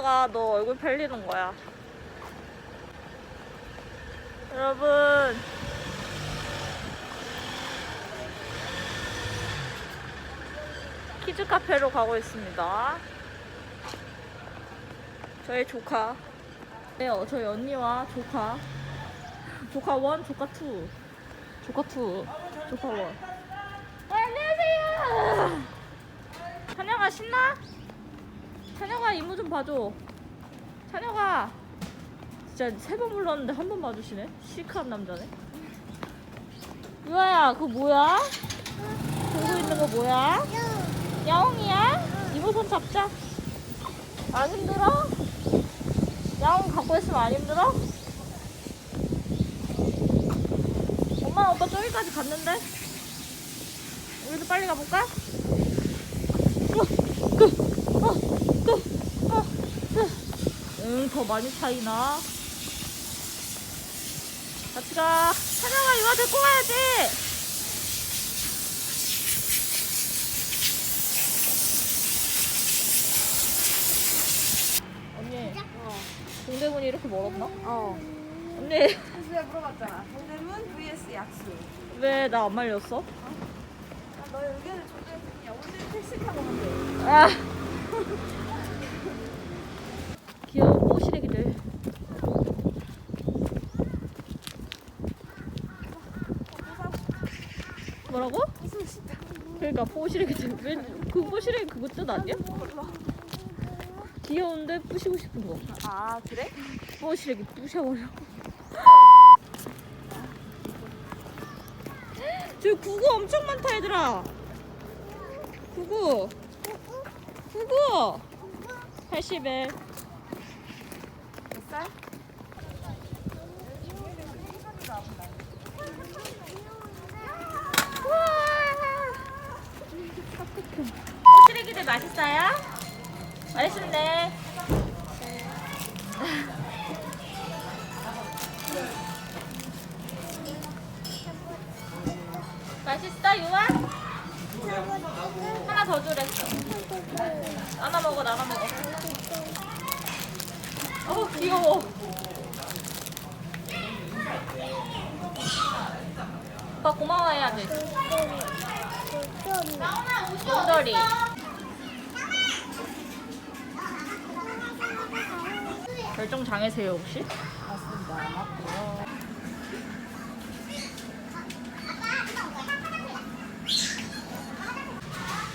올라가 너 얼굴 팔리는 거야. 여러분. 키즈 카페로 가고 있습니다. 저희 조카. 네, 어, 저희 언니와 조카. 조카 원, 조카 투. 조카 투. 조카 원. 어, 안녕하세요. 찬영아 신나? 찬영아 이모 좀 봐줘 찬영아 진짜 세 번 불렀는데 한 번 봐주시네 시크한 남자네 유아야 그거 뭐야? 들고 있는 거 뭐야? 야옹이야? 이모 손 잡자 안 힘들어? 야옹 갖고 있으면 안 힘들어? 엄마 오빠 저기까지 갔는데 우리도 빨리 가볼까? 더 많이 차이나. 같이 가. 찬영아, 이거 데리고 가야지. 언니, 동대문이 이렇게 멀었나? 어. 언니, 수야 물어봤잖아. 동대문 vs 약수. 왜 나 안 말렸어? 아, 너의 의견을 존중했으니 오늘 택시 타고 돼. 아. 귀여운 뽀시래기들. 뭐라고? 그러니까 뽀시래기들. 왜그 뽀시래기 그거 뜻 아니야? 귀여운데 부시고 싶은 거. 아 그래? 뽀시래기 부셔버려. 저기 구구 엄청 많다 얘들아. 구구. 구구. 80에. 더 주래. 나눠 먹어, 나눠 먹어. 어, 귀여워. 오빠 고마워해야지. 곰돌이. 결정 장애세요 혹시? 맞습니다. 맞고요.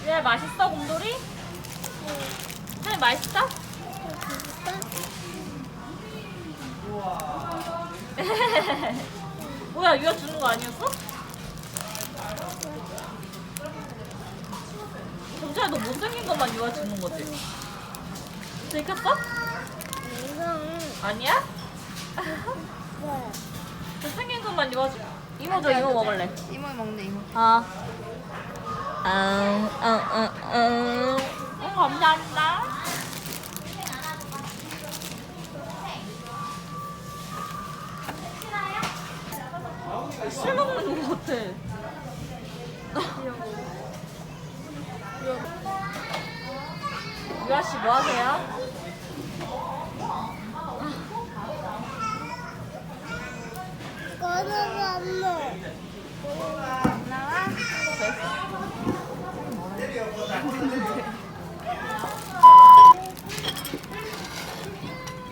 왜 맛있어 곰돌이? 네 맛있어? 뭐야 유아 주는 거 아니었어? 경찰 너 못생긴 것만 유아 주는 거지? 들켰어? 아니야? 못생긴 것만 유아 주 이모 줘 이모 먹을래 이모 먹네 이모. 아. 음, 음, 음, 음. 음, 감사합니다. 술 먹는 것 같아. 유아 씨 뭐 하세요?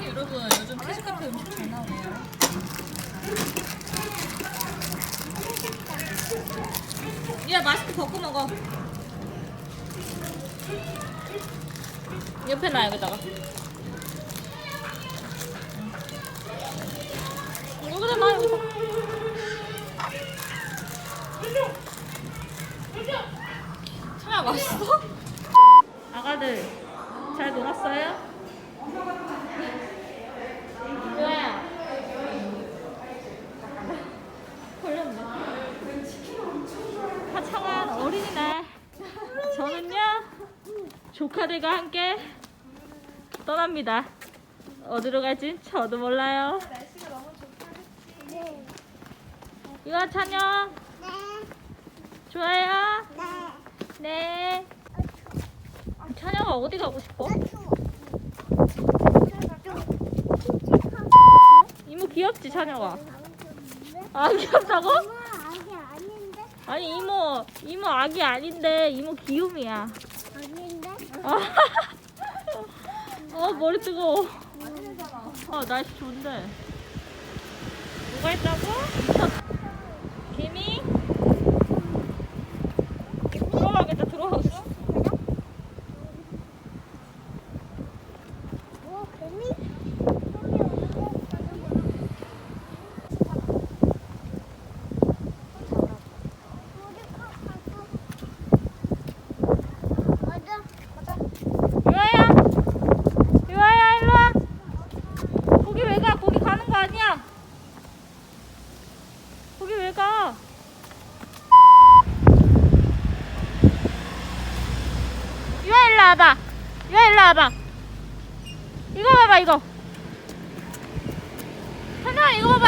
여러분 요즘 키즈카페 음식 잘 나오네요. 야 마스크 벗고 먹어. 옆에 놔 여기다가. 여기다 놔 여기다. 차야 맛있어? 아가들 잘 놀았어요? 유아야 걸렸네 화창한 어린이날 저는요 조카들과 함께 떠납니다 어디로 갈진 저도 몰라요 날씨가 너무 좋다. 이거 찬영 좋아요. 네. 찬영아 어디 가고 싶어? 이모 귀엽지 찬영아? 아 귀엽다고? 아니 이모 이모 아기 아닌데 이모 귀요미야. 아, 어 머리 뜨거워. 아 날씨 좋은데. 뭐가 있다고? 개미? 들어가겠다 들어가겠어? 유아야 유아야 일로 와 거기 왜 가? 거기 가는 거 아니야 거기 왜 가? 유아 일로 와봐. 유아 일로 와봐. 이거 봐봐 이거. 찬영아 이거 봐봐.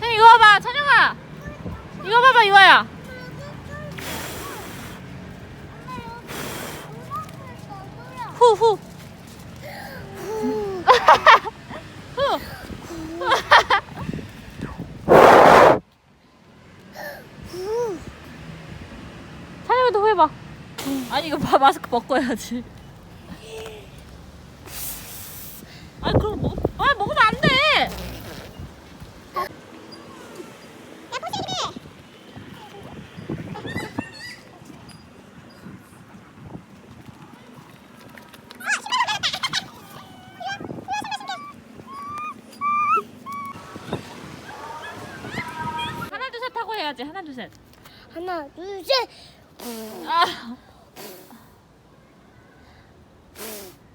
찬영 이거 봐봐. 찬영아. 이거 봐봐 유아야. 후 후. 후. 찬영이도 해봐 아니 이거 봐 마스크 벗고 해야지. 아니 그럼 먹, 아 먹으면 둘셋 하고 해야지. 하나 둘 셋. 하나, 둘, 셋. 아.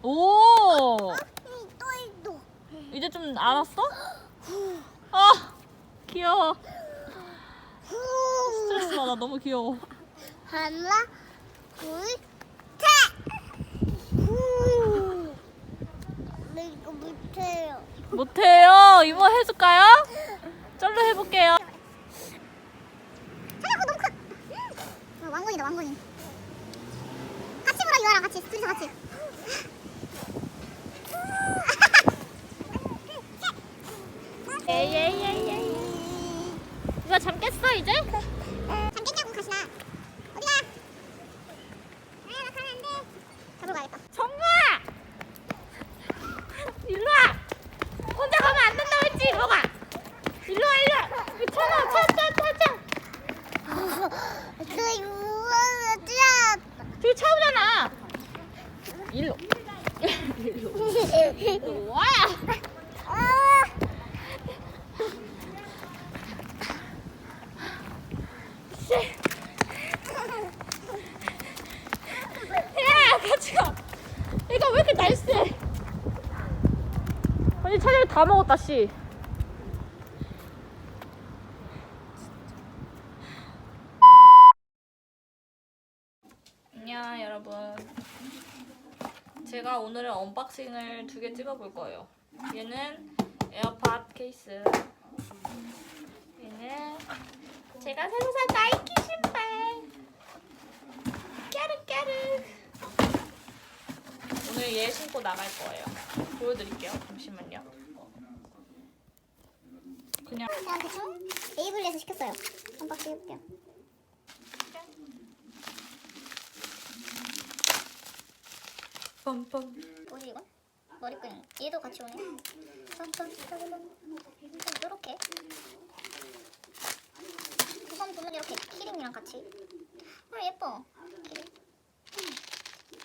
오 또, 또. 이제 좀 알았어? 아 귀여워 스트레스 받아 너무 귀여워 하나, 둘, 셋. 후. 나 이거 못해요. 못해요 이모 해줄까요? 쩔로 해볼게요 그거 너무 커. 어, 왕건이다, 왕건이. 같이 불어, 유아랑 같이. 둘이서 같이. 예예예예 이거 잠 깼어 이제? 잠겠냐고, 가시나. 어디가? 아, 나 가면 안 돼. 잡으러 가야겠다. 정우아 일로 와 혼자 가면 안 된다고 했지 일로 가 일로 와 일로 와 괜찮아 차차차차 너 유아야. 저기 차 오잖아 일로 일로 와 야 같이 가 이거 왜 이렇게 날쌔 아니 차라리 다 먹었다 씨. 안녕 여러분. 제가 오늘은 언박싱을 두 개 찍어볼 거예요. 얘는 에어팟 케이스. 얘는 제가 새로 산 나이키 신발. 까르까르 오늘 얘 신고 나갈 거예요 보여드릴게요 잠시만요 그냥 그냥 대충 에이블리에서 시켰어요. 언박싱 해볼게요. 빰빰 뭐지 이건? 머리끈. 얘도 같이 오네. 이렇게. 우선 보면 이렇게 키링이랑 같이. 어 예뻐. 키링. 지퍼 백 같은 거 해서 맞아.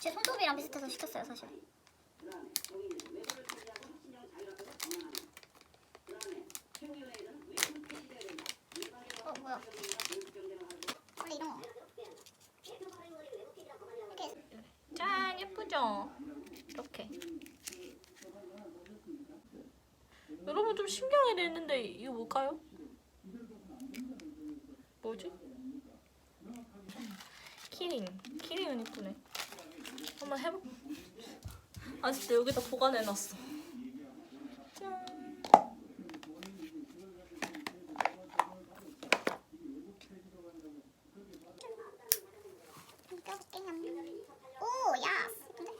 제 손톱이랑 비슷해서 시켰어요 사실. 어 뭐야? 원래 이런 거. 이렇게 짠 예쁘죠? 이렇게 여러분 좀돼 있는데 이거 뭘까요? 뭐지? 키링 키링은 이쁘네 한번 해볼 아직도 여기다 보관해놨어. 짠. 껴볼게요. 오, 야. 예쁜데?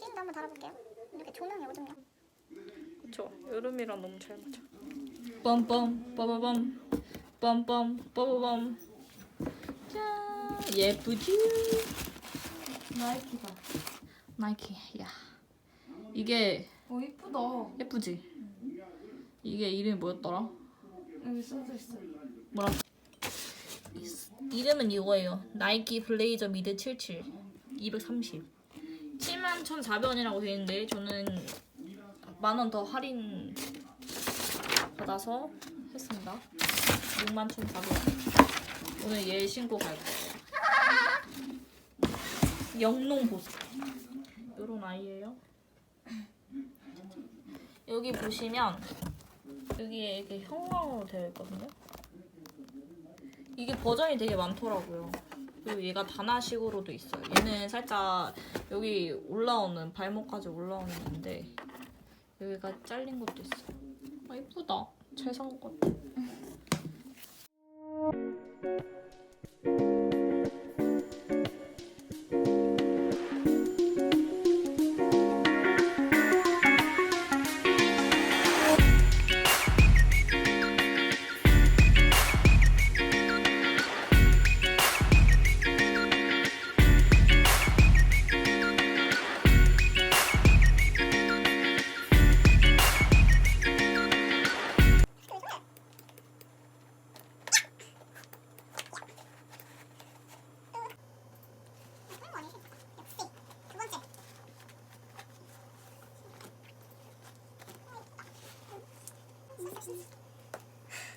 게임도 한번 달아볼게요. 이렇게 조명이 어둡네요. 그쵸. 여름이랑 너무 잘 맞아. 빰빰 빠바밤 빰빰 빠바밤 짠 예쁘지? 나이키다. 나이키 야 이게 어 이쁘다. 예쁘지? 이게 이름이 뭐였더라? 여기 써져 있어. 뭐라? 이- 이름은 이거예요. 나이키 블레이저 미드 77 230 71,400원이라고 되어 있는데 저는 만 원 더 할인 받아서 했습니다. 61,400원. 오늘 얘 신고 갈 거예요. 영농 보습. 요런 아이예요. 여기 보시면 여기에 이렇게 형광으로 되어 있거든요. 이게 버전이 되게 많더라고요. 그리고 얘가 단화식으로도 있어요. 얘는 살짝 여기 올라오는 발목까지 올라오는 건데 여기가 잘린 것도 있어. 아 이쁘다. 잘 산 것 같아.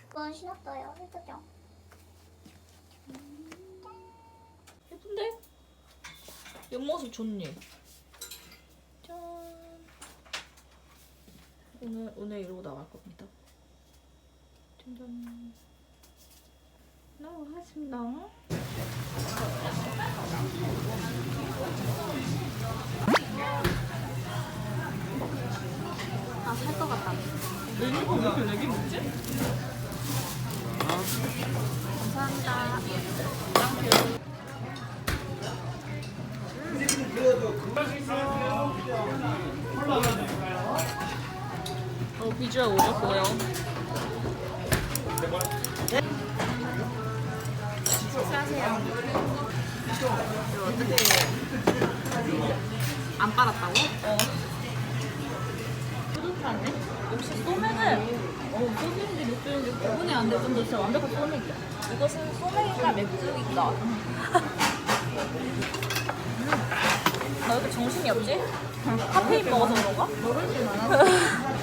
이건 신었어요. 예쁘죠? 예쁜데? 옆모습 좋니? 짠. 오늘 오늘 이러고 나갈 겁니다. 짠짠. 나가겠습니다. 아, 살 것 같다. 감사합니다. 짱 어, 비주얼 오졌고요. 식사하세요. 이거 어떻게 안 빨았다고? 어. 뿌듯하네. 역시 소맥은 어, 소맥인지 맥주인지 구분이 안될 정도 진짜 완벽한 소맥이야. 이것은 소맥인가 맥주인가? 나 왜 이렇게 정신이 없지? 카페인 먹어서 그런가? 모를 줄.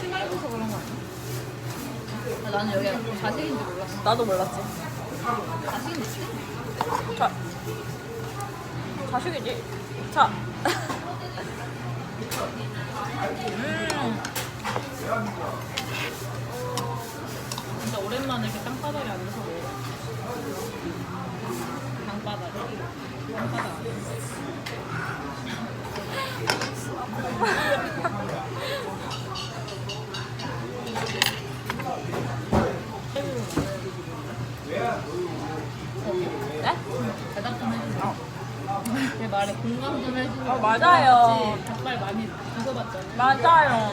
시간이 있어서 그런 거 아니야? 나는 여기가 자식인지 몰랐어. 나도 몰랐지. 자식인지. 자, 자식이지. 자. 음. 진짜 오랜만에 이렇게 땅바닥에 앉아서 먹어. 방바닥에. 방바닥. 네? 대답 좀 해주세요. 제 말에 공감 좀 해주세요. 어, 맞아요. 닭발 많이 드셔봤잖아요. 맞아요.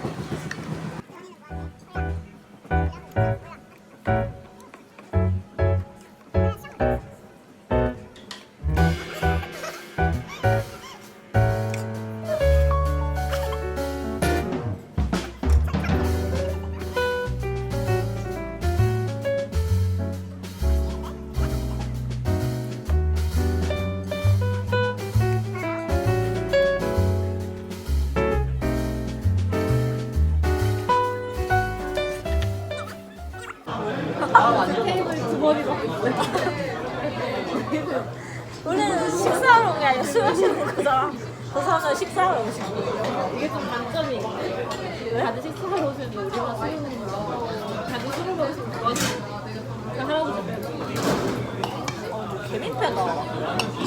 테이블 두 번이. 우리는 식사하러 온 게 아니라 술 마시는 거잖아. 그 사람은 식사하러 오신 거. 이게 좀 단점이. 다들 식사하러 오시는데 우리만 술 먹는 거. 다들 술을 먹으시면 좋아하시는 그 할아버지 빼고. 어, 개민폐다. 이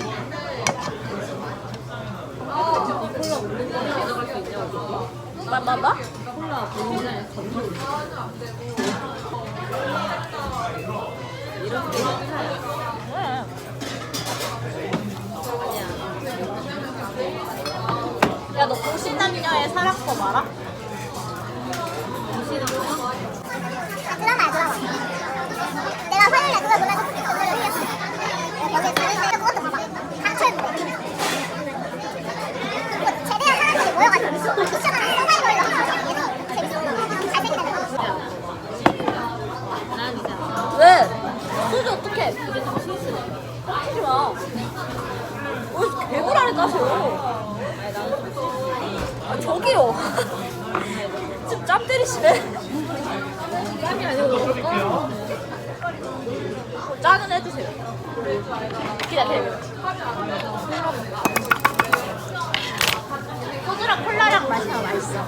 콜라 먹는 거 가져갈 수 있냐고. 마, 마, 마? 콜라 본인에. 이런 게 식사야. 왜? 야, 너 공신남녀의 사랑법 알아? 저기요. 지금 짬 때리시네. 땀이 아니고. 짠은 해주세요. 기다려, 기다려. 소주랑 콜라랑 마시면 맛있어.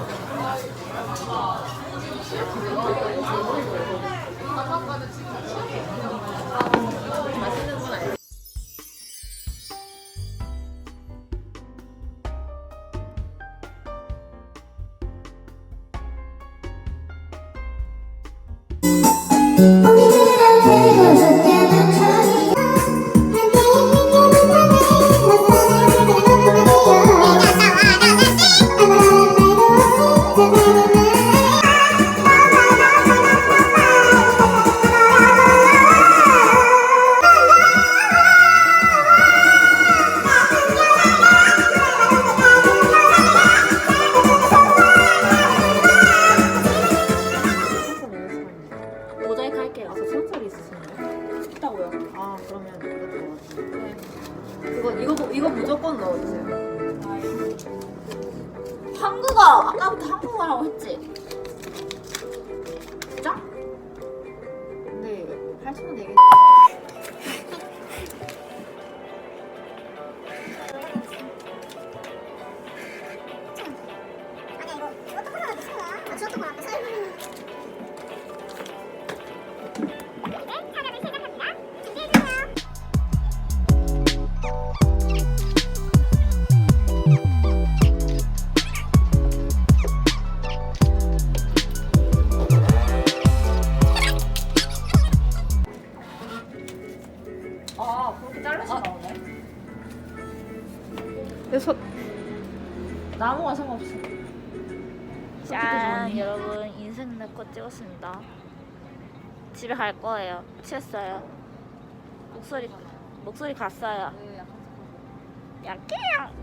모자 이거 이거 이거 무조건 넣어주세요. 한국어! 아까부터 한국어라고 했지? 진짜? 근데 할수 집에 갈 거예요. 취했어요. 목소리 목소리 갔어요. 약해요.